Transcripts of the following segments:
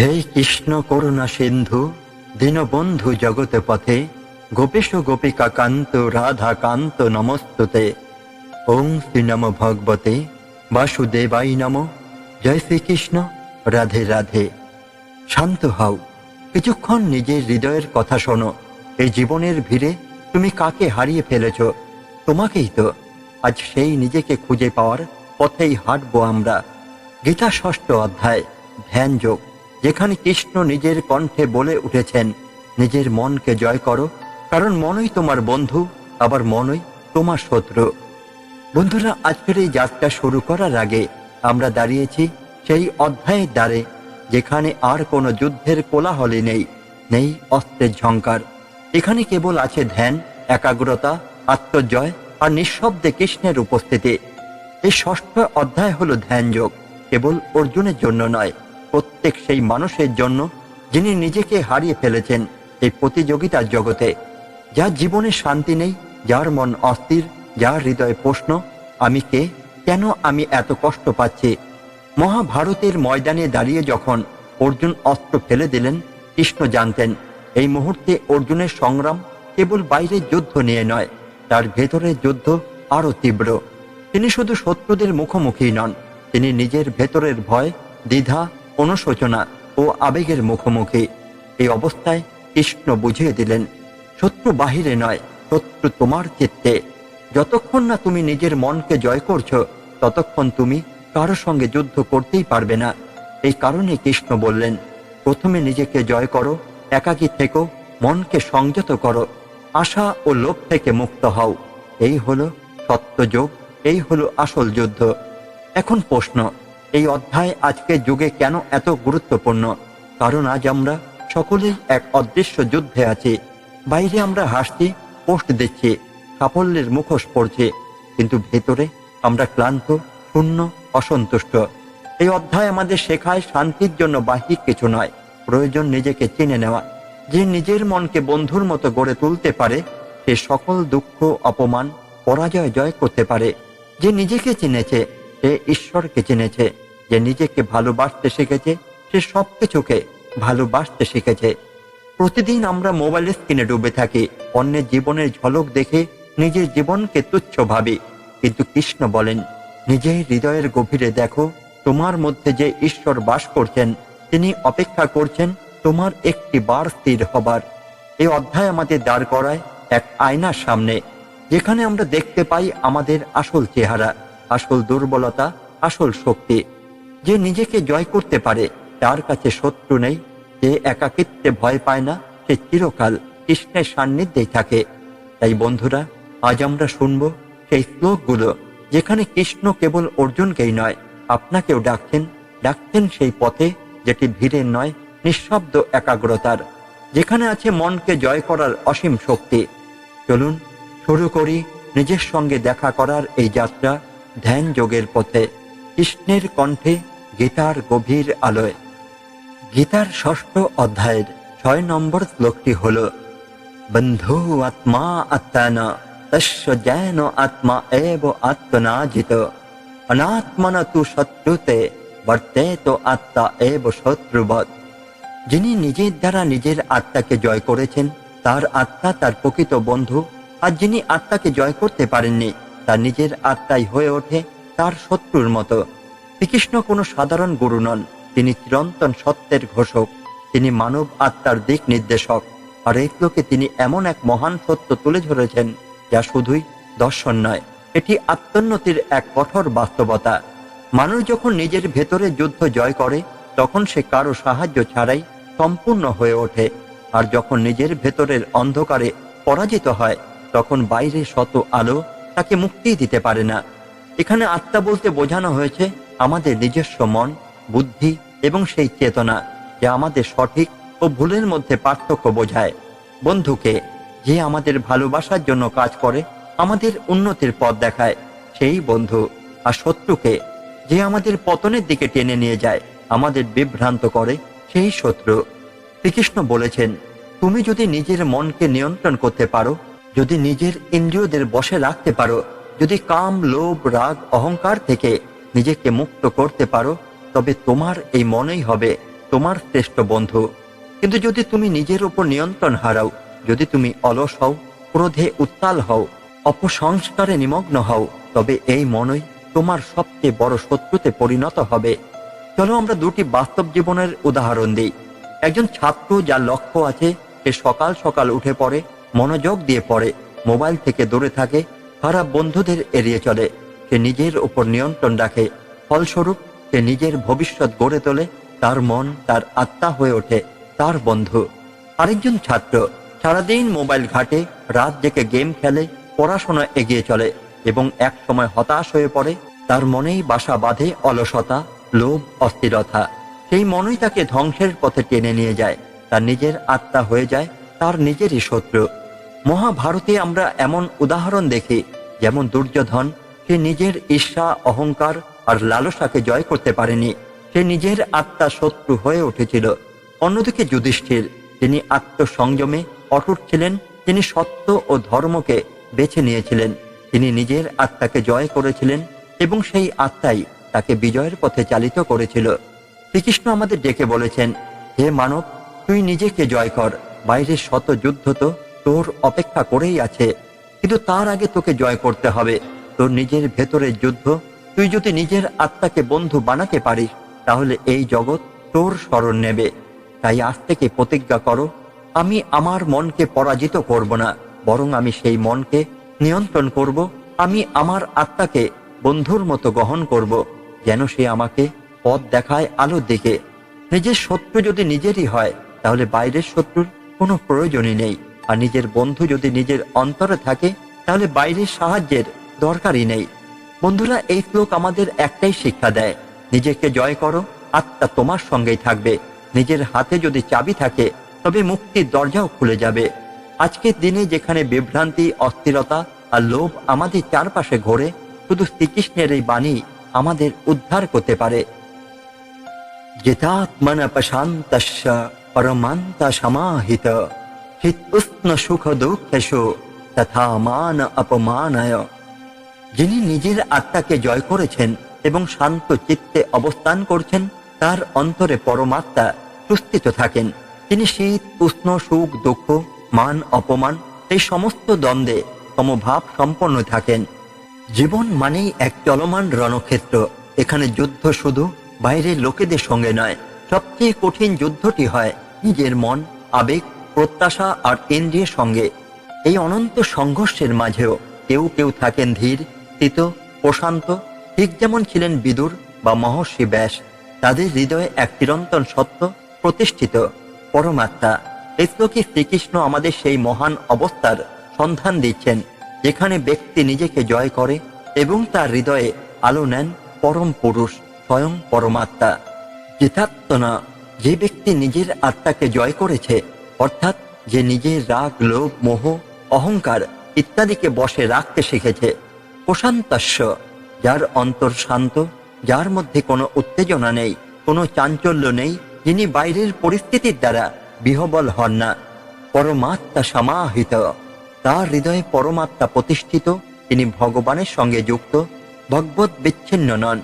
হে কৃষ্ণ করুণা সিন্ধু, দীনবন্ধু জগতে পথে গোপেশ গোপিকা কান্ত রাধা কান্ত নমস্তুতে। ওং শ্রী নম ভগবতে বাসুদেবাই নম। জয় শ্রীকৃষ্ণ, রাধে রাধে। শান্ত হও, কিছুক্ষণ নিজের হৃদয়ের কথা শোনো। এই জীবনের ভিড়ে তুমি কাকে হারিয়ে ফেলেছ? তোমাকেই তো। আজ সেই নিজেকে খুঁজে পাওয়ার পথেই হাঁটবো আমরা। গীতা ষষ্ঠ অধ্যায় ধ্যান যোগ যেখানে কৃষ্ণ নিজের কণ্ঠে বলে উঠেছেন, নিজের মনকে জয় করো, কারণ মনই তোমার বন্ধু, আবার মনই তোমার শত্রু। বন্ধুরা, আজকের এই যাত্রা শুরু করার আগে আমরা দাঁড়িয়েছি সেই অধ্যায়ের দ্বারে, যেখানে আর কোনো যুদ্ধের কোলাহলে নেই নেই অস্ত্রের ঝঙ্কার এখানে কেবল আছে ধ্যান, একাগ্রতা, আত্মজয় আর নিঃশব্দে কৃষ্ণের উপস্থিতি। এই ষষ্ঠ অধ্যায় হলো ধ্যান যোগ কেবল অর্জুনের জন্য নয় প্রত্যেক সেই মানুষের জন্য যিনি নিজেকে হারিয়ে ফেলেছেন এই প্রতিযোগিতার জগতে। যার জীবনে শান্তি নেই, যার মন অস্থির, যার হৃদয়ে প্রশ্ন, আমি কে? কেন আমি এত কষ্ট পাচ্ছি? মহাভারতের ময়দানে দাঁড়িয়ে যখন অর্জুন অস্ত্র ফেলে দিলেন, কৃষ্ণ জানতেন, এই মুহূর্তে অর্জুনের সংগ্রাম কেবল বাইরের যুদ্ধ নিয়ে নয়, তার ভেতরের যুদ্ধ আরও তীব্র। তিনি শুধু শত্রুদের মুখোমুখি নন, তিনি নিজের ভেতরের ভয়, দ্বিধা অনুশোচনা ও আবেগের মুখোমুখি। এই অবস্থায় কৃষ্ণ বুঝিয়ে দিলেন, শত্রু বাহিরে নয়, শত্রু তোমার চিত্তে। যতক্ষণ না তুমি নিজের মনকে জয় করছ, ততক্ষণ তুমি কারও সঙ্গে যুদ্ধ করতেই পারবে না। এই কারণে কৃষ্ণ বললেন, প্রথমে নিজেকে জয় করো, একাকী থেকো, মনকে সংযত করো, আশা ও লোভ থেকে মুক্ত হও। এই হলো সত্যযোগ, এই হলো আসল যুদ্ধ। এখন প্রশ্ন এই অধ্যায় আজকের যুগে কেন এত গুরুত্বপূর্ণ? কারণ আজ আমরা সকলেই এক অদৃশ্য যুদ্ধে আছি। বাইরে আমরা হাসছি, পোস্ট দিচ্ছি, সাফল্যের মুখোশ পড়ছে, কিন্তু ভেতরে আমরা ক্লান্ত, শূন্য, অসন্তুষ্ট। এই অধ্যায় আমাদের শেখায় শান্তির জন্য বাহিক কিছু নয়, প্রয়োজন নিজেকে চিনে নেওয়া। যে নিজের মনকে বন্ধুর মতো গড়ে তুলতে পারে, সে সকল দুঃখ, অপমান, পরাজয় জয় করতে পারে। যে নিজেকে চিনেছে সে ঈশ্বরকে চিনেছে যে নিজেকে ভালোবাসতে শিখেছে, সে সবকিছুকে ভালোবাসতে শিখেছে। প্রতিদিন আমরা মোবাইলের স্ক্রিনে ডুবে থাকি, অন্যের জীবনের ঝলক দেখে নিজের জীবনকে তুচ্ছ ভাবি। কিন্তু কৃষ্ণ বলেন, নিজের হৃদয়ের গভীরে দেখো, তোমার মধ্যে যে ঈশ্বর বাস করছেন, তিনি অপেক্ষা করছেন তোমার একটি বার স্থির হবার। এই অধ্যায় আমাদের দাঁড় করায় এক আয়নার সামনে, যেখানে আমরা দেখতে পাই আমাদের আসল চেহারা। আসল দুর্বলতা, আসল শক্তি। যে নিজেকে জয় করতে পারে, তার কাছে শত্রু নেই। যে একাকিত্বে ভয় পায় না, সে চিরকাল কৃষ্ণের সান্নিধ্যেই থাকে। তাই বন্ধুরা, আজ আমরা শুনব সেই শ্লোকগুলো, যেখানে কৃষ্ণ কেবল অর্জুনকেই নয়, আপনাকেও ডাকছেন। ডাকছেন সেই পথে যেটি ভিড়ের নয়, নিঃশব্দ একাগ্রতার, যেখানে আছে মনকে জয় করার অসীম শক্তি। চলুন, শুরু করি নিজের সঙ্গে দেখা করার এই যাত্রা। ধ্যান যোগের পথে কৃষ্ণের কণ্ঠে গীতার গভীর আলোয়। গীতার ষষ্ঠ অধ্যায়ের ছয় নম্বর শ্লোকটি হল, বন্ধু আত্মা আত্মান, তস্য জ্ঞান আত্মা এব আত্মনাজিত। অনাত্মন তু শত্রুতে, বর্তে তো আত্মা এব শত্রুবৎ। যিনি নিজের দ্বারা নিজের আত্মাকে জয় করেছেন, তার আত্মা তার প্রকৃত বন্ধু, আর যিনি আত্মাকে জয় করতে পারেননি তার নিজের আত্মাই হয়ে ওঠে তার শত্রুর মতো। শ্রীকৃষ্ণ কোনো সাধারণ গুরু নন, তিনি চিরন্তন সত্যের ঘোষক, তিনি মানব আত্মার দিক নির্দেশক। আর এই লোকে তিনি এমন এক মহান সত্য তুলে ধরেছেন, যা শুধুই দর্শন নয়, এটি আত্মোন্নতির এক কঠোর বাস্তবতা। মানুষ যখন নিজের ভেতরে যুদ্ধ জয় করে, তখন সে কারও সাহায্য ছাড়াই সম্পূর্ণ হয়ে ওঠে। আর যখন নিজের ভেতরের অন্ধকারে পরাজিত হয়, তখন বাইরে শত আলো তাকে মুক্তি দিতে পারে না। এখানে আত্মা বলতে বোঝানো হয়েছে আমাদের নিজস্ব মন, বুদ্ধি এবং সেই চেতনা, যা আমাদের সঠিক ও ভুলের মধ্যে পার্থক্য বোঝায়। বন্ধুকে, যে আমাদের ভালোবাসার জন্য কাজ করে, আমাদের উন্নতির পথ দেখায়, সেই বন্ধু। আর শত্রুকে, যে আমাদের পতনের দিকে টেনে নিয়ে যায়, আমাদের বিভ্রান্ত করে, সেই শত্রু। শ্রীকৃষ্ণ বলেছেন, তুমি যদি নিজের মনকে নিয়ন্ত্রণ করতে পারো যদি নিজের ইন্দ্রিয়দের বসে রাখতে পারো, যদি কাম, লোভ, রাগ, অহংকার থেকে নিজেকে মুক্ত করতে পারো, তবে তোমার এই মনেই হবে তোমার শ্রেষ্ঠ বন্ধু। কিন্তু যদি তুমি নিজের উপর নিয়ন্ত্রণ হারাও, যদি তুমি অলস হও, ক্রোধে উত্তাল হও, অপসংস্কারে নিমগ্ন হও, তবে এই মনই তোমার সবচেয়ে বড় শত্রুতে পরিণত হবে। চলো আমরা দুটি বাস্তব জীবনের উদাহরণ দিই। একজন ছাত্র যার লক্ষ্য আছে সে সকাল সকাল উঠে পড়ে মনোযোগ দিয়ে পড়ে, মোবাইল থেকে দূরে থাকে, খারাপ বন্ধুদের এড়িয়ে চলে। সে নিজের উপর নিয়ন্ত্রণ রাখে, ফলস্বরূপ সে নিজের ভবিষ্যৎ গড়ে তোলে, তার মন, তার আত্মা হয়ে ওঠে, তার বন্ধু। আরেকজন ছাত্র সারাদিন মোবাইল ঘাটে, রাত জেগে গেম খেলে, পড়াশোনা এগিয়ে চলে এবং এক সময় হতাশ হয়ে পড়ে, তার মনেই বাসা বাঁধে অলসতা, লোভ, অস্থিরতা। সেই মনই তাকে ধ্বংসের পথে টেনে নিয়ে যায়। তার নিজের আত্মা হয়ে যায়, তার নিজেরই শত্রু। মহাভারতে আমরা এমন উদাহরণ দেখি, যেমন দুর্যোধন, সে নিজের ঈর্ষা, অহংকার আর লালসাকে জয় করতে পারেনি। সে নিজের আত্মা শত্রু হয়ে উঠেছিল। অন্যদিকে যুধিষ্ঠির, তিনি আত্মসংযমে অটুট ছিলেন, তিনি সত্য ও ধর্মকে বেছে নিয়েছিলেন। তিনি নিজের আত্মাকে জয় করেছিলেন এবং সেই আত্মাই তাকে বিজয়ের পথে চালিত করেছিল। শ্রীকৃষ্ণ আমাদের ডেকে বলেছেন, হে মানব, তুই নিজেকে জয় কর। বাইরের শত যুদ্ধ তো তোর অপেক্ষা করেই আছে, কিন্তু তার আগে তোকে জয় করতে হবে। তোর নিজের ভেতরের যুদ্ধ, তুই যদি নিজের আত্মাকে বন্ধু বানাতে পারিস, তাহলে এই জগৎ তোর স্মরণ নেবে। তাই আজ থেকে প্রতিজ্ঞা করো, আমি আমার মনকে পরাজিত করব না, বরং আমি সেই মনকে নিয়ন্ত্রণ করব, আমি আমার আত্মাকে বন্ধুর মতো গ্রহণ করব, যেন সে আমাকে পথ দেখায় আলোর দিকে। নিজের শত্রু যদি নিজেরই হয়, তাহলে বাইরের শত্রুর কোনো প্রয়োজনই নেই। আর নিজের বন্ধু যদি নিজের অন্তরে থাকে, তাহলে বাইরের সাহায্যের দরকারই নেই। বন্ধুরা, এই শ্লোক আমাদের একটাই শিক্ষা দেয়। নিজেকে জয় করো, আত্মা তোমার সঙ্গেই থাকবে। নিজের হাতে যদি চাবি থাকে, তবে মুক্তির দরজাও খুলে যাবে। আজকের দিনে যেখানে বিভ্রান্তি, অস্থিরতা আর লোভ আমাদের চারপাশে ঘোরে, শুধু শ্রীকৃষ্ণের এই বাণী আমাদের উদ্ধার করতে পারে। জিতাত্মন প্রশান্তস্য পরমান্ত সমাহিত। হিত উষ্ণ সুখ দুঃখেশু তথা মান অপমানয় যিনি নিজের আত্মাকে জয় করেছেন এবং শান্ত চিত্তে অবস্থান করছেন, তার অন্তরে পরমাত্মা সুস্থিত থাকেন। তিনি শীত, উষ্ণ, সুখ, দুঃখ, মান, অপমান, এই সমস্ত দ্বন্দ্বে সমভাব সম্পন্ন থাকেন। জীবন মানেই এক চলমান রণক্ষেত্র। এখানে যুদ্ধ শুধু বাইরের লোকেদের সঙ্গে নয়, সবচেয়ে কঠিন যুদ্ধটি হয় নিজের মন, আবেগ প্রত্যাশা আর ইন্দ্রিয়ের সঙ্গে। এই অনন্ত সংঘর্ষের মাঝেও কেউ কেউ থাকেন ধীর স্থিত প্রশান্ত, ঠিক যেমন ছিলেন বিদুর বা মহর্ষি ব্যাস। তাদের হৃদয়ে এক চিরন্তন সত্য প্রতিষ্ঠিত, পরমাত্মা। এই শ্রীকৃষ্ণ আমাদের সেই মহান অবস্থার সন্ধান দিচ্ছেন, যেখানে ব্যক্তি নিজেকে জয় করে এবং তার হৃদয়ে আলো নেন পরম পুরুষ, স্বয়ং পরমাত্মা। জিতাত্মনা যে ব্যক্তি নিজের আত্মাকে জয় করেছে অর্থাৎ যে নিজের রাগ, লোভ, মোহ, অহংকার ইত্যাদিকে বসে রাখতে শিখেছে। প্রশান্তাস্য, যার অন্তর শান্ত, যার মধ্যে কোনো উত্তেজনা নেই, কোনো চাঞ্চল্য নেই, যিনি বাইরের পরিস্থিতির দ্বারা বিহবল হন না। পরমাত্মা সমাহিত, তার হৃদয়ে পরমাত্মা প্রতিষ্ঠিত, তিনি ভগবানের সঙ্গে যুক্ত, ভগবত বিচ্ছিন্ন নন।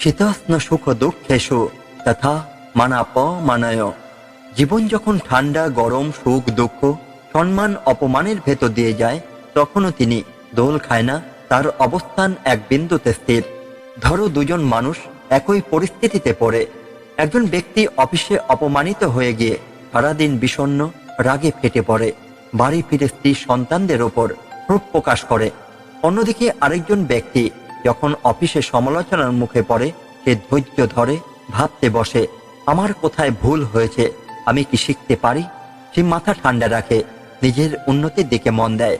শীতস্ন সুখ দুঃখেশু তথা মানাপ মানায় জীবন যখন ঠান্ডা, গরম, সুখ, দুঃখ, সম্মান, অপমানের ভেতর দিয়ে যায়, তখনও তিনি দোল খায় না, তার অবস্থান এক বিন্দুতে স্থির। ধরো দুজন মানুষ একই পরিস্থিতিতে পড়ে। একজন ব্যক্তি অফিসে অপমানিত হয়ে গিয়ে সারাদিন বিষণ্ণ, রাগে ফেটে পড়ে। বাড়ি ফিরে স্ত্রী সন্তানদের ওপর ক্ষোভ প্রকাশ করে। অন্যদিকে আরেকজন ব্যক্তি যখন অফিসে সমালোচনার মুখে পড়ে, সে ধৈর্য ধরে, ভাবতে বসে, আমার কোথায় ভুল হয়েছে? আমি কি শিখতে পারি? সে মাথা ঠান্ডা রাখে, নিজের উন্নতির দিকে মন দেয়।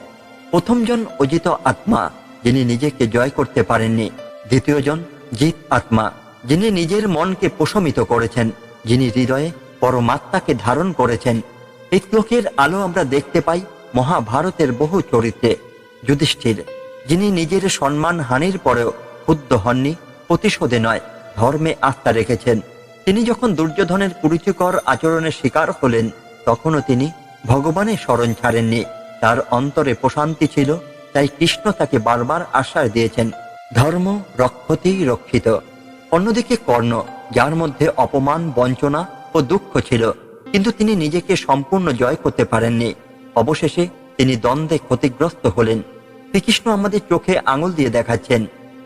প্রথমজন অজিত আত্মা, যিনি নিজেকে জয় করতে পারেননি। দ্বিতীয়জন জিত আত্মা, যিনি নিজের মনকে প্রশমিত করেছেন, যিনি হৃদয়ে পরমাত্মাকে ধারণ করেছেন। এই আলো আমরা দেখতে পাই মহাভারতের বহু চরিত্রে। যুধিষ্ঠির, যিনি নিজের সম্মান হানির পরেও ক্ষুদ্ধ হননি, প্রতিশোধে নয়, ধর্মে আস্থা রেখেছেন। তিনি যখন দুর্যোধনের কুরুচিকর আচরণের শিকার হলেন, তখনও তিনি ভগবানের স্মরণ ছাড়েননি। তার অন্তরে প্রশান্তি ছিল, তাই কৃষ্ণ তাকে বারবার আশ্বাস দিয়েছেন, ধর্ম রক্ষতেই রক্ষিত। অন্যদিকে কর্ণ, যার মধ্যে অপমান, বঞ্চনা ও দুঃখ ছিল, কিন্তু তিনি নিজেকে সম্পূর্ণ জয় করতে পারেননি। অবশেষে তিনি দ্বন্দ্বে ক্ষতিগ্রস্ত হলেন। শ্রীকৃষ্ণ আমাদের চোখে আঙুল দিয়ে দেখাচ্ছেন,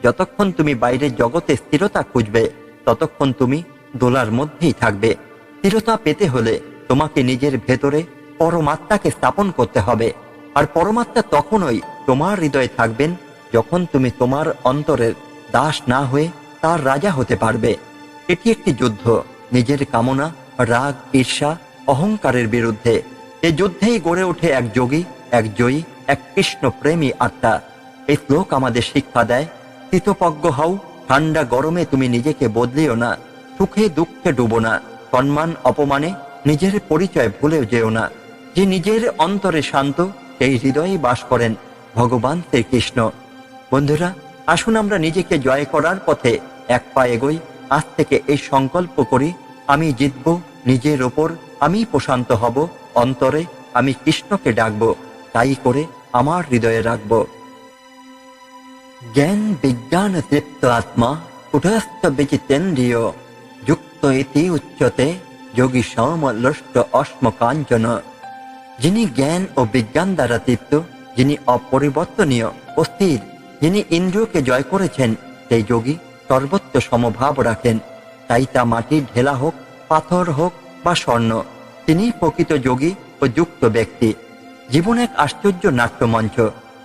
যতক্ষণ তুমি বাইরের জগতে স্থিরতা খুঁজবে, ততক্ষণ তুমি দোলার মধ্যেই থাকবে। স্থিরতা পেতে হলে তোমাকে নিজের ভেতরে পরমাত্মাকে স্থাপন করতে হবে। আর পরমাত্মা তখনই তোমার হৃদয়ে থাকবেন যখন তুমি তোমার অন্তরের দাস না হয়ে তার রাজা হতে পারবে। এটি একটি যুদ্ধ, নিজের কামনা, রাগ, ঈর্ষা, অহংকারের বিরুদ্ধে। এ যুদ্ধেই গড়ে ওঠে এক যোগী, এক জয়ী, এক কৃষ্ণ প্রেমী আত্মা। এই শ্লোক আমাদের শিক্ষা দেয় শীতপজ্ঞ হও ঠান্ডা গরমে তুমি নিজেকে বদলিও না। সুখে দুঃখে ডুবো না। সম্মান, অপমানে নিজের পরিচয় ভুলেও যেও না। যে নিজের অন্তরে শান্ত, সেই হৃদয়ে বাস করেন ভগবান শ্রীকৃষ্ণ। বন্ধুরা, আসুন আমরা নিজেকে জয় করার পথে এক পা এগোই। আজ থেকে এই সংকল্প করি, আমি জিতব নিজের ওপর, আমি প্রশান্ত হব, অন্তরে আমি কৃষ্ণকে ডাকবো, তাই করে আমার হৃদয়ে রাখব। জ্ঞান, বিজ্ঞান, তৃপ্ত আত্মা, কুটস্থ বিচিতেন্দ্রিয় যুক্ত ইতি উচ্চতে যোগী সমলষ্ট অস্ম কাঞ্চন যিনি জ্ঞান ও বিজ্ঞান দ্বারা তৃপ্ত যিনি অপরিবর্তনীয় ও স্থির যিনি ইন্দ্রিয়কে জয় করেছেন, সেই যোগী সর্বত্র সমভাব রাখেন। তাই তা মাটির ঢেলা হোক, পাথর হোক বা স্বর্ণ, তিনি প্রকৃত যোগী ও যুক্ত ব্যক্তি। জীবন এক আশ্চর্য নাট্যমঞ্চ,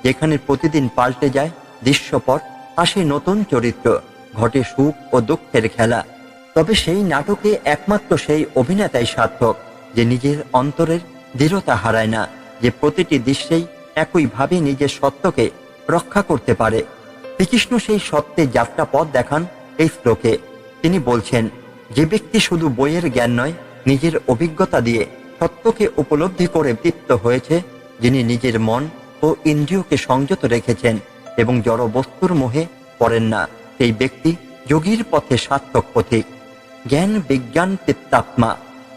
যেখানে প্রতিদিন পাল্টে যায় দৃশ্যপট, আসে নতুন চরিত্র, ঘটে সুখ ও দুঃখের খেলা। তবে সেই নাটকে একমাত্র সেই অভিনেতাই সার্থক, যে নিজের অন্তরের দৃঢ়তা হারায় না, যে প্রতিটি দৃশ্যেই একইভাবে নিজের সত্যকে রক্ষা করতে পারে। শ্রীকৃষ্ণ সেই সত্যে যাত্রা পথ দেখান এই শ্লোকে। তিনি বলছেন, যে ব্যক্তি শুধু বইয়ের জ্ঞান নয়, নিজের অভিজ্ঞতা দিয়ে সত্যকে উপলব্ধি করে তৃপ্ত হয়েছে, যিনি নিজের মন ও ইন্দ্রিয়কে সংযত রেখেছেন এবং জড় বস্তুর মোহে পড়েন না, সেই ব্যক্তি যোগীর পথে সার্থক পথিক। জ্ঞান বিজ্ঞান তৃপ্তাত্মা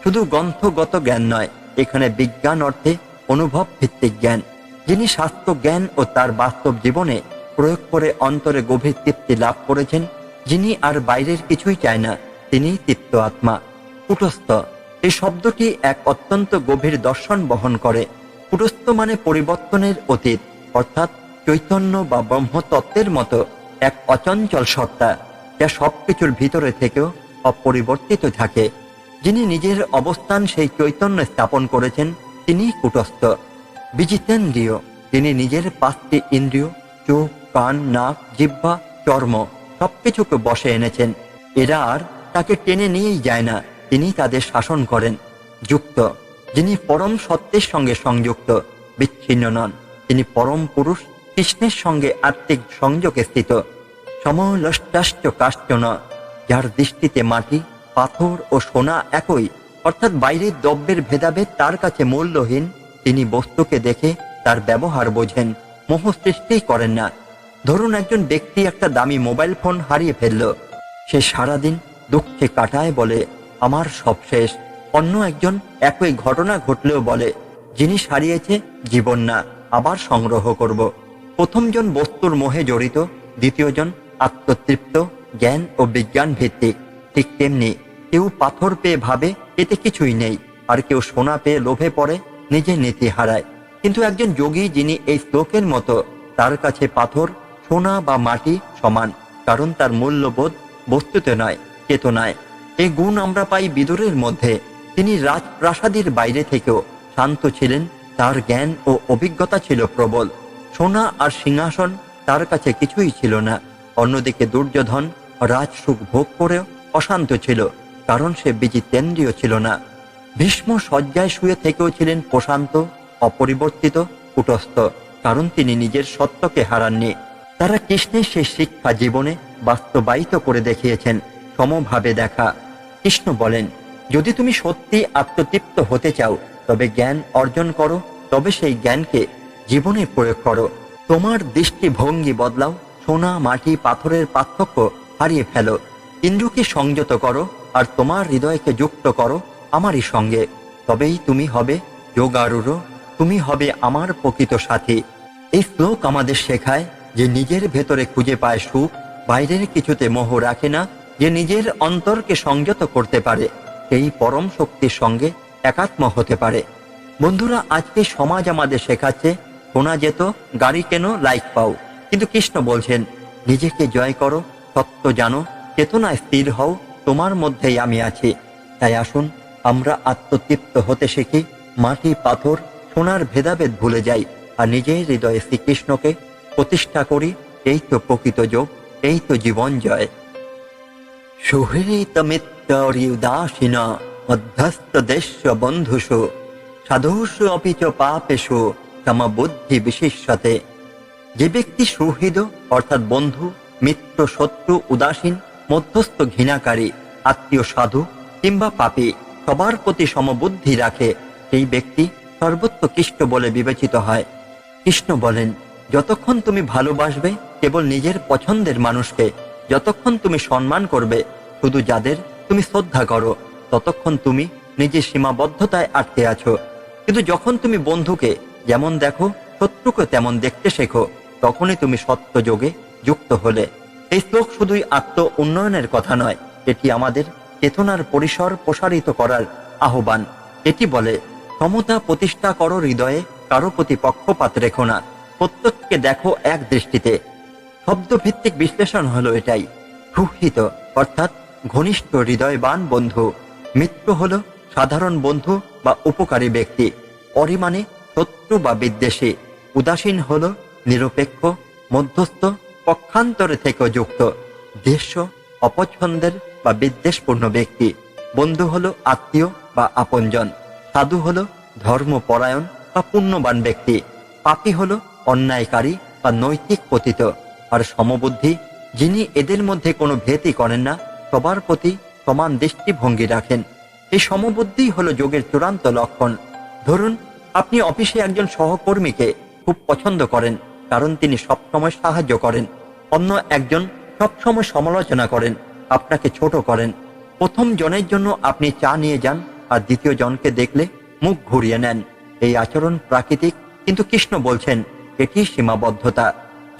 শুধু গ্রন্থগত জ্ঞান নয়, এখানে বিজ্ঞান অর্থে অনুভব ভিত্তিক জ্ঞান। যিনি স্বাস্থ্য জ্ঞান ও তার বাস্তব জীবনে প্রয়োগ করে অন্তরে গভীর তৃপ্তি লাভ করেছেন, যিনি আর বাইরের কিছুই চায় না তিনি তৃপ্ত আত্মা। কুটস্থ এই শব্দটি এক অত্যন্ত গভীর দর্শন বহন করে। কুটস্থ মানে পরিবর্তনের অতীত, অর্থাৎ চৈতন্য বা ব্রহ্মতত্ত্বের মতো এক অচঞ্চল সত্তা, যা সবকিছুর ভিতরে থেকেও অপরিবর্তিত থাকে। যিনি নিজের অবস্থান সেই চৈতন্য স্থাপন করেছেন তিনি কুটস্থ। বিজিতেন্দ্রিয়, তিনি নিজের পাঁচটি ইন্দ্রিয়, চোখ, কান, নাক, জিহ্বা, চর্ম, সবকিছুকে বসে এনেছেন। এরা আর তাকে টেনে নিয়েই যায় না, তিনি তাদের শাসন করেন। যুক্ত, যিনি পরম সত্যের সঙ্গে সংযুক্ত, বিচ্ছিন্ন নন। তিনি পরম পুরুষ, কৃষ্ণের সঙ্গে আত্মিক সংযোগে স্থিত। সমলষ্টাশ্চ কাশ্চন যার দৃষ্টিতে মাটি, পাথর ও সোনা একই, অর্থাৎ বাইরের দ্রব্যের ভেদাভেদ তার কাছে মূল্যহীন, তিনি বস্তুকে দেখে তার ব্যবহার বোঝেন, মোহ সৃষ্টি করেন না। ধরুন একজন ব্যক্তি একটা দামি মোবাইল ফোন হারিয়ে ফেলল, সে সারাদিন দুঃখে কাটায় বলে, আমার সব শেষ। অন্য একজন একই ঘটনা ঘটলেও বলে, জিনিস হারিয়েছে, জীবন না, আবার সংগ্রহ করব। প্রথমজন বস্তুর মোহে জড়িত, দ্বিতীয়জন আত্মতৃপ্ত জ্ঞান ও বিজ্ঞান ভিত্তিক। ঠিক তেমনি কেউ পাথর পেয়ে ভাবে, এতে কিছুই নেই। আর কেউ সোনা পেয়ে লোভে পড়ে, নিজের নীতি হারায়। কিন্তু একজন যোগী যিনি এই শ্লোকের মতো, তার কাছে পাথর, সোনা বা মাটি সমান, কারণ তার মূল্যবোধ বস্তুতে নয় চেতনায় এই গুণ আমরা পাই বিদুরের মধ্যে। তিনি রাজপ্রাসাদের বাইরে থেকেও শান্ত ছিলেন, তার জ্ঞান ও অভিজ্ঞতা ছিল প্রবল। সোনা আর সিংহাসন তার কাছে কিছুই ছিল না। অন্যদিকে দুর্যোধন রাজসুখ ভোগ করেও অশান্ত ছিল, কারণ সে বিজিতেন্দ্রীয় ছিল না। ভীষ্ম শয্যায় শুয়ে থেকেও ছিলেন প্রশান্ত, অপরিবর্তিত, কুটস্থ, কারণ তিনি নিজের সত্যকে হারাননি। তারা কৃষ্ণের সেই শিক্ষা জীবনে বাস্তবায়িত করে দেখিয়েছেন, সমভাবে দেখা। কৃষ্ণ বলেন, যদি তুমি সত্যি আত্মতৃপ্ত হতে চাও, তবে জ্ঞান অর্জন করো, তবে সেই জ্ঞানকে জীবনে প্রয়োগ করো। তোমার দৃষ্টিভঙ্গি বদলাও, সোনা, মাটি, পাথরের পার্থক্য হারিয়ে ফেলো। ইন্দ্রকে সংযত করো আর তোমার হৃদয়কে যুক্ত করো আমারই সঙ্গে। তবেই তুমি হবে যোগারুরো, তুমি হবে আমার প্রকৃত সাথী। এই শ্লোক আমাদের শেখায় যে নিজের ভেতরে খুঁজে পায় সুখ, বাইরের কিছুতে মোহ রাখে না, যে নিজের অন্তরকে সংযত করতে পারে, সেই পরম শক্তির সঙ্গে একাত্ম হতে পারে। বন্ধুরা, আজকে সমাজ আমাদের শেখাচ্ছে, শোনা যেত, গাড়ি কেন লাইক পাও? কিন্তু কৃষ্ণ বলছেন, নিজেকে জয় করো সত্য জানো, চেতনায় স্থির হও, তোমার মধ্যেই আমি আছি। তাই আসুন, আমরা আত্মতৃপ্ত হতে শিখি, মাটি, পাথর, সোনার ভেদাভেদ ভুলে যাই, আর নিজের হৃদয়ে শ্রীকৃষ্ণকে প্রতিষ্ঠা করি, এই তো প্রকৃত যোগ, এই তো জীবন জয়। সুহৃত মিত্রি মধ্যস্থ দেশ বন্ধুষু, সাধুষু অপি চ পাপেষু তম বুদ্ধি বিশিষ্যতে। যে ব্যক্তি সুহৃদ, অর্থাৎ বন্ধু মিত্র শত্রু উদাসীন, মধ্যস্থ ঘৃণাকারী, আত্মীয় সাধু কিংবা পাপী সবার প্রতি সমবুদ্ধি রাখে, সেই ব্যক্তি সর্বোত্তকৃষ্ট বলে বিবেচিত হয়। কৃষ্ণ বলেন, যতক্ষণ তুমি ভালোবাসবে কেবল নিজের পছন্দের মানুষকে, যতক্ষণ তুমি সম্মান করবে, শুধু যাদের তুমি শ্রদ্ধা করো, ততক্ষণ তুমি নিজের সীমাবদ্ধতায় আটকে আছো। কিন্তু যখন তুমি বন্ধুকে যেমন দেখো, শত্রুকে তেমন দেখতে শেখো, তখনই তুমি সত্য যোগে যুক্ত হলে, এই শ্লোক শুধুই আত্ম উন্নয়নের কথা নয়, এটি আমাদের চেতনার পরিসর প্রসারিত করার আহ্বান। এটি বলে, সমতা প্রতিষ্ঠা করো হৃদয়ে, কারও প্রতি পক্ষপাত রেখো না, প্রত্যেককে দেখো এক দৃষ্টিতে। শব্দভিত্তিক বিশ্লেষণ হলো এটাই, সুহিত, অর্থাৎ ঘনিষ্ঠ হৃদয়বান বন্ধু। মিত্র হলো সাধারণ বন্ধু বা উপকারী ব্যক্তি পরিমাণে শত্রু বা বিদ্বেষী। উদাসীন হল নিরপেক্ষ, মধ্যস্থ পক্ষান্তরে থেকে যুক্ত দেশ্য অপছন্দের বা বিদ্বেষপূর্ণ ব্যক্তি। বন্ধু হলো আত্মীয় বা আপনজন। সাধু হলো ধর্মপরায়ণ বা পুণ্যবান ব্যক্তি। পাপী হলো অন্যায়কারী বা নৈতিক পতিত। আর সমবুদ্ধি, যিনি এদের মধ্যে কোনো ভেদই করেন না, সবার প্রতি সমান দৃষ্টিভঙ্গি রাখেন। এই সমবুদ্ধি হলো যোগের চূড়ান্ত লক্ষণ। ধরুন, আপনি অফিসে একজন সহকর্মীকে খুব পছন্দ করেন। কারণ তিনি সবসময় সাহায্য করেন। অন্য একজন সবসময় সমালোচনা করেন, আপনাকে ছোট করেন। প্রথম জনের জন্য আপনি চা নিয়ে যান আর দ্বিতীয় জনকে দেখলে মুখ ঘুরিয়ে নেন। এই আচরণ প্রাকৃতিক, কিন্তু কৃষ্ণ বলছেন, এটি সীমাবদ্ধতা।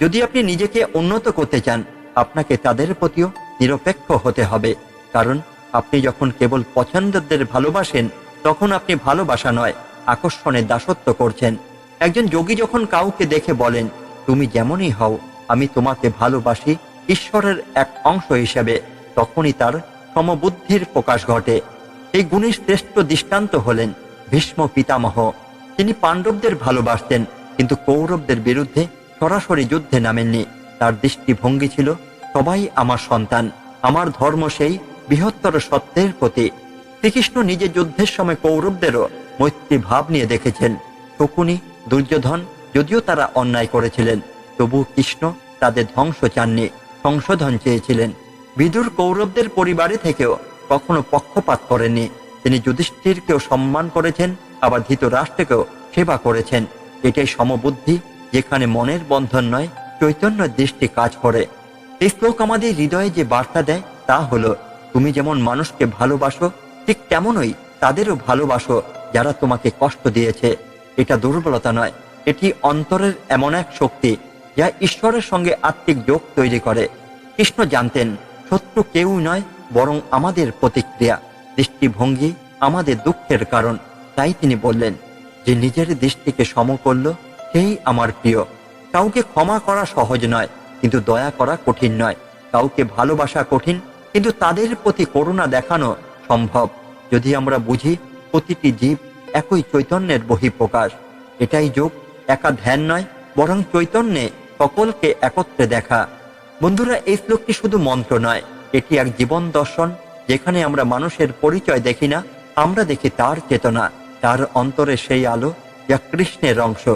যদি আপনি নিজেকে উন্নত করতে চান, আপনাকে তাদের প্রতিও নিরপেক্ষ হতে হবে। কারণ আপনি যখন কেবল পছন্দদের ভালোবাসেন, তখন আপনি ভালোবাসা নয় আকর্ষণের দাসত্ব করছেন। একজন যোগী যখন কাউকে দেখে বলেন তুমি যেমনই হও, আমি তোমাকে ভালোবাসি ঈশ্বরের এক অংশ হিসেবে, তখনই তার সমবুদ্ধির প্রকাশ ঘটে। এই গুণের শ্রেষ্ঠ দৃষ্টান্ত হলেন ভীষ্ম পিতামহ। তিনি পাণ্ডবদের ভালোবাসতেন, কিন্তু কৌরবদের বিরুদ্ধে সরাসরি যুদ্ধে নামেননি। তার দৃষ্টিভঙ্গি ছিল, সবাই আমার সন্তান, আমার ধর্ম সেই বৃহত্তর সত্যের প্রতি শ্রীকৃষ্ণ নিজে যুদ্ধের সময় কৌরবদেরও মৈত্রী ভাব নিয়ে দেখেছেন। শকুনি, দুর্যোধন যদিও তারা অন্যায় করেছিলেন, তবু কৃষ্ণ তাদের ধ্বংস চাননি, সংশোধন চেয়েছিলেন। বিদুর কৌরবদের পরিবারে থেকেও কখনো পক্ষপাত করেননি। তিনি যুধিষ্ঠিরকেও সম্মান করেছেন, আবার ধৃতরাষ্ট্রকেও সেবা করেছেন। এটাই সমবুদ্ধি, যেখানে মনের বন্ধন নয় চৈতন্য দৃষ্টি কাজ করে। এই শ্লোক আমাদের হৃদয়ে যে বার্তা দেয়, তা হলো, তুমি যেমন মানুষকে ভালোবাসো, ঠিক তেমনই তাদেরও ভালোবাসো, যারা তোমাকে কষ্ট দিয়েছে। এটা দুর্বলতা নয় এটি অন্তরের এমন এক শক্তি যা ঈশ্বরের সঙ্গে আত্মিক যোগ তৈরি করে। কৃষ্ণ জানতেন, শত্রু কেউই নয়, বরং আমাদের প্রতিক্রিয়া। দৃষ্টিভঙ্গি আমাদের দুঃখের কারণ। তাই তিনি বললেন, যে নিজের দৃষ্টিকে সম করল, সেই আমার প্রিয়। কাউকে ক্ষমা করা সহজ নয়, কিন্তু দয়া করা কঠিন নয়। কাউকে ভালোবাসা কঠিন, কিন্তু তাদের প্রতি করুণা দেখানো সম্ভব। যদি আমরা বুঝি, প্রতিটি জীব একই চৈতন্যের বহিঃপ্রকাশ। এটাই যোগ একা ধ্যান নয়, বরং চৈতন্যে সকলকে একত্রে দেখা। বন্ধুরা, এই শ্লোকটি শুধু মন্ত্র নয়, এটি এক জীবন দর্শন, যেখানে আমরা মানুষের পরিচয় দেখি না, আমরা দেখি তার চেতনা, তার অন্তরে সেই আলো, যা কৃষ্ণের অংশ।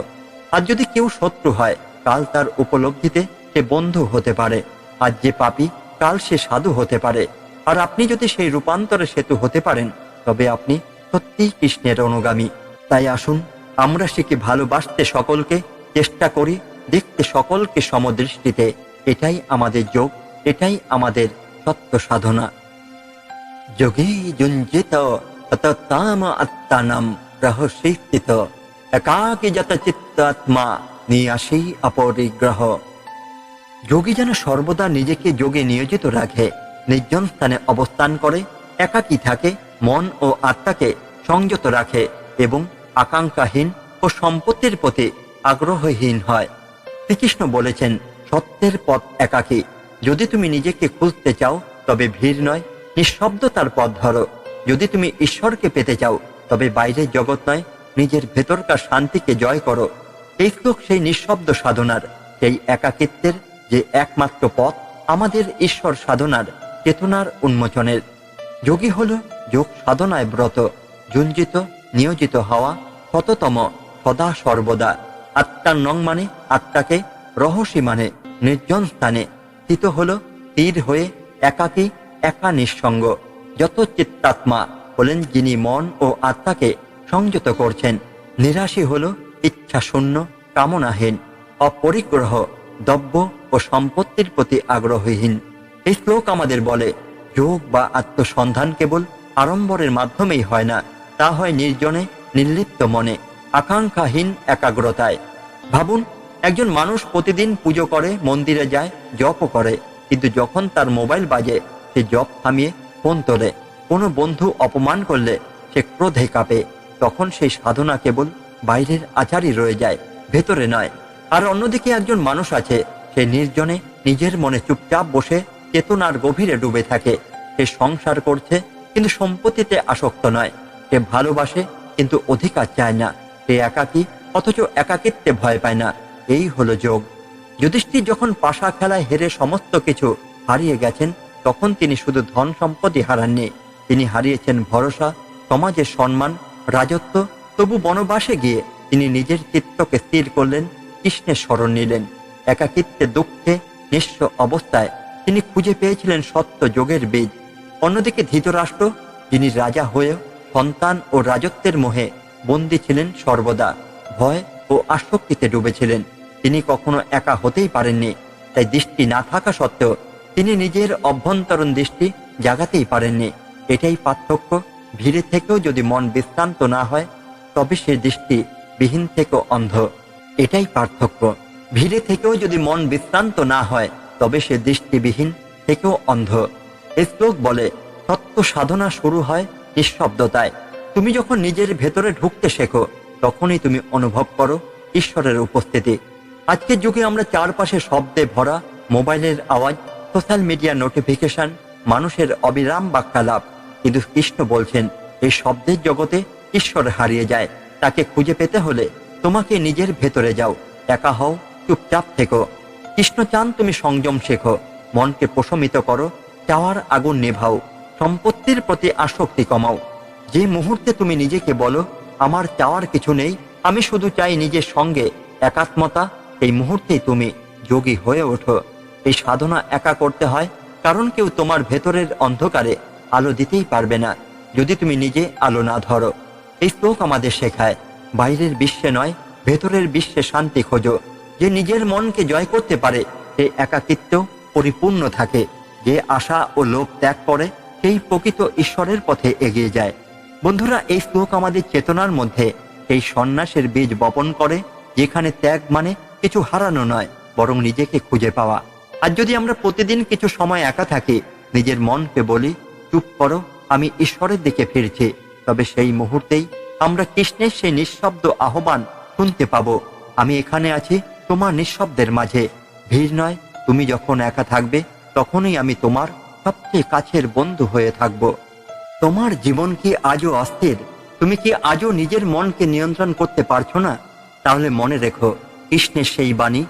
আর যদি কেউ শত্রু হয়, কাল তার উপলব্ধিতে সে বন্ধু হতে পারে, আর যে পাপি, কাল সে সাধু হতে পারে। আর আপনি যদি সেই রূপান্তরে সেতু হতে পারেন, তবে আপনি সত্যিই কৃষ্ণের অনুগামী। তাই আসুন আমরা শিখি ভালোবাসতে সকলকে চেষ্টা করি, দেখতে সকলকে সমদৃষ্টিতে। এটাই আমাদের যোগ, এটাই আমাদের সত্য সাধনা। যোগী যুঞ্জিত ততাম আত্মানাম রহস্যিত একাকী যত চিত্ত আত্মা নিয়ে আসি অপরিগ্রহ। যোগী যেন সর্বদা নিজেকে যোগে নিয়োজিত রাখে, নির্জন স্থানে অবস্থান করে, একাকী থাকে, মন ও আত্মাকে সংযত রাখে এবং আকাঙ্ক্ষাহীন ও সম্পত্তির প্রতি আগ্রহহীন হয়। শ্রীকৃষ্ণ বলেছেন, সত্যের পথ একাকী। যদি তুমি নিজেকে খুঁজতে চাও, তবে ভিড় নয় নিঃশব্দতার পথ ধরো। যদি তুমি ঈশ্বরকে পেতে চাও, তবে বাইরের জগৎ নয়, নিজের ভেতরকার শান্তিকে জয় করো। এই শ্লোক সেই নিঃশব্দ সাধনার, সেই একাকিত্বের যে একমাত্র পথ আমাদের ঈশ্বর সাধনার, চেতনার উন্মোচনের। যোগী হল যোগ সাধনায় ব্রত, জুঞ্জিত নিয়োজিত হওয়া শততম সদা সর্বদা। আত্মার নং মানে আত্মাকে রহস্যী মানে নির্জন স্থানে স্থিত হল, স্থির হয়ে একাকী, একা নিঃসঙ্গ। যত চিত্তাত্মা হলেন যিনি মন ও আত্মাকে সংযত করছেন, নিরাশী হল ইচ্ছা শূন্য কামনাহীন, অপরিগ্রহ, দ্রব্য ও সম্পত্তির প্রতি আগ্রহহীন। এই শ্লোক আমাদের বলে, যোগ বা আত্মসন্ধান কেবল আড়ম্বরের মাধ্যমেই হয় না তা হয় নির্জনে, নির্লিপ্ত মনে, আকাঙ্ক্ষাহীন একাগ্রতায়। ভাবুন, একজন মানুষ প্রতিদিন পুজো করে, মন্দিরে যায় জপও করে, কিন্তু যখন তার মোবাইল বাজে, সে জপ থামিয়ে ফোন তোলে। কোনো বন্ধু অপমান করলে সে ক্রোধে কাঁপে। তখন সেই সাধনা কেবল বাইরের আচারই রয়ে যায়, ভেতরে নয়। আর অন্যদিকে একজন মানুষ আছে, সে নির্জনে, নিজের মনে চুপচাপ বসে চেতনার গভীরে ডুবে থাকে। সে সংসার করছে, কিন্তু সম্পত্তিতে আসক্ত নয়। সে ভালোবাসে, কিন্তু অধিকার চায় না। সে একাকী, অথচ একাকিত্বে ভয় পায় না। এই হলো যোগ। যুধিষ্ঠির যখন পাশা খেলায় হেরে সমস্ত কিছু হারিয়ে গেছেন, তখন তিনি শুধু ধন সম্পত্তি হারাননি। তিনি হারিয়েছেন ভরসা সমাজের সম্মান, রাজত্ব, তবু বনবাসে গিয়ে তিনি নিজের চিত্তকে স্থির করলেন কৃষ্ণের স্মরণ নিলেন। একাকিত্বে দুঃখে, নিঃস্ব অবস্থায় তিনি খুঁজে পেয়েছিলেন সত্য যোগের বীজ। অন্যদিকে ধৃতরাষ্ট্র, যিনি রাজা হয়েও সন্তান ও রাজত্বের মোহে বন্দী ছিলেন সর্বদা। ভয় ও আসক্তিতে ডুবেছিলেন। তিনি কখনো একা হতেই পারেননি। তাই দৃষ্টি না থাকা সত্ত্বেও তিনি নিজের অভ্যন্তরণ দৃষ্টি জাগাতেই পারেননি। এটাই পার্থক্য। ভিড়ে থেকেও যদি মন বিশ্রান্ত না হয়, তবে সে দৃষ্টি বিহীন থেকেও অন্ধ। এটাই পার্থক্য। ভিড়ে থেকেও যদি মন বিশ্রান্ত না হয়, তবে সে দৃষ্টিবিহীন থেকেও অন্ধ। শ্লোক বলে, সত্য সাধনা শুরু হয় নিঃশব্দতায়। তুমি যখন নিজের ভেতরে ঢুকতে শেখো, তখনই তুমি অনুভব করো ঈশ্বরের উপস্থিতি। আজকের যুগে আমরা চারপাশে শব্দে ভরা মোবাইলের আওয়াজ, সোশ্যাল মিডিয়া নোটিফিকেশন, মানুষের অবিরাম বাক্যালাপ কিন্তু কৃষ্ণ বলছেন, এই শব্দের জগতে ঈশ্বর হারিয়ে যায়। তাকে খুঁজে পেতে হলে তোমাকে নিজের ভেতরে যাও, একা হও, চুপচাপ থেকো। কৃষ্ণ চান তুমি সংযম শেখো, মনকে প্রশমিত করো, চাওয়ার আগুন নেভাও। সম্পত্তির প্রতি আসক্তি কমাও। যে মুহূর্তে তুমি নিজেকে বলো, আমার চাওয়ার কিছু নেই, আমি শুধু চাই নিজের সঙ্গে একাত্মতা এই মুহূর্তেই তুমি যোগী হয়ে ওঠো। এই সাধনা একা করতে হয়, কারণ কেউ তোমার ভেতরের অন্ধকারে আলো দিতেই পারবে না, যদি তুমি নিজে আলো না ধরো। এই শ্লোক আমাদের শেখায়, বাইরের বিশ্বে নয়, ভেতরের বিশ্বে শান্তি খোঁজো। যে নিজের মনকে জয় করতে পারে, সে একাকিত্ব পরিপূর্ণ থাকে। যে আশা ও লোভ ত্যাগ করে সেই প্রকৃত ঈশ্বরের পথে এগিয়ে যায়। বন্ধুরা, এই শ্লোক আমাদের চেতনার মধ্যে এই সন্ন্যাসের বীজ বপন করে, যেখানে ত্যাগ মানে কিছু হারানো নয়, বরং নিজেকে খুঁজে পাওয়া। আর যদি আমরা প্রতিদিন কিছু সময় একা থাকি, নিজের মনকে বলি, চুপ করো, আমি ঈশ্বরের দিকে ফিরছি। তবে সেই মুহূর্তেই আমরা কৃষ্ণের সেই নিঃশব্দ আহ্বান শুনতে পাবো, আমি এখানে আছি তোমার নিঃশব্দের মাঝে। ভিড় নয়, তুমি যখন একা থাকবে, তখনই আমি তোমার সবচেয়ে কাছের বন্ধু হয়ে থাকব। তোমার জীবন কি আজও অস্থির? তুমি কি আজও নিজের মনকে নিয়ন্ত্রণ করতে পারছ না? তাহলে মনে রেখো, কৃষ্ণের সেই বাণী,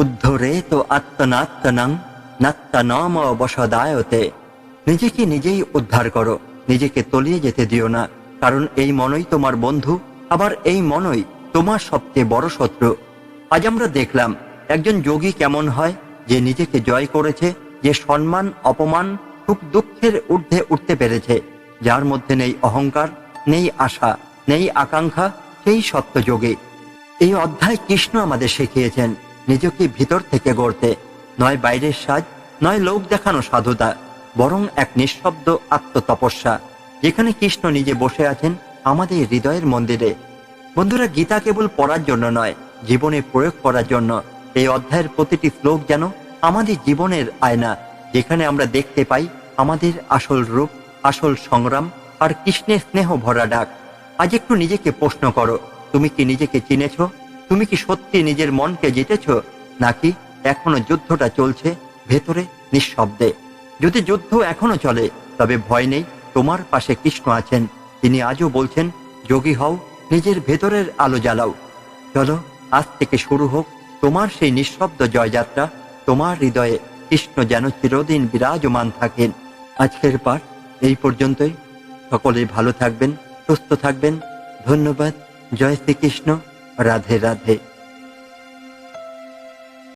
উদ্ধরে তো আত্মনাত্মনাং নাত্তানম বসদায়তে নিজেকে নিজেই উদ্ধার করো, নিজেকে তলিয়ে যেতে দিও না, কারণ এই মনই তোমার বন্ধু, আবার এই মনই তোমার সবচেয়ে বড় শত্রু। আজ আমরা দেখলাম, একজন যোগী কেমন হয়, যে নিজেকে জয় করেছে যে সম্মান, অপমান, সুখ দুঃখের ঊর্ধ্বে উঠতে পেরেছে, যার মধ্যে নেই অহংকার, নেই আশা, নেই আকাঙ্ক্ষা, সেই সত্য যোগী এই অধ্যায় কৃষ্ণ আমাদের শিখিয়েছেন, নিজেকে ভিতর থেকে গড়তে। নয় বাইরের সাজ, নয় লোক দেখানো সাধুতা, বরং এক নিঃশব্দ আত্মতপস্যা। যেখানে কৃষ্ণ নিজে বসে আছেন আমাদের হৃদয়ের মন্দিরে। বন্ধুরা, গীতা কেবল পড়ার জন্য নয়, জীবনে প্রয়োগ করার জন্য। এই অধ্যায়ের প্রতিটি শ্লোক যেন আমাদের জীবনের আয়না যেখানে আমরা দেখতে পাই আমাদের আসল রূপ, আসল সংগ্রাম আর কৃষ্ণের স্নেহ ভরা ডাক। আজ একটু নিজেকে প্রশ্ন করো, তুমি কি নিজেকে চিনেছ? তুমি কি সত্যি নিজের মনকে জিতেছ? নাকি এখনও যুদ্ধটা চলছে ভেতরে নিঃশব্দে? যদি যুদ্ধ এখনও চলে, তবে ভয় নেই, তোমার পাশে কৃষ্ণ আছেন। তিনি আজও বলছেন, যোগী হও, নিজের ভেতরের আলো জ্বালাও। চলো, আজ থেকে শুরু হোক তোমার সেই নিঃশব্দ জয়যাত্রা তোমার হৃদয়ে কৃষ্ণ যেন চিরদিন বিরাজমান থাকেন। আজকের পাঠ এই পর্যন্তই। সকলেই ভালো থাকবেন, সুস্থ থাকবেন। ধন্যবাদ। জয় শ্রীকৃষ্ণ। রাধে রাধে।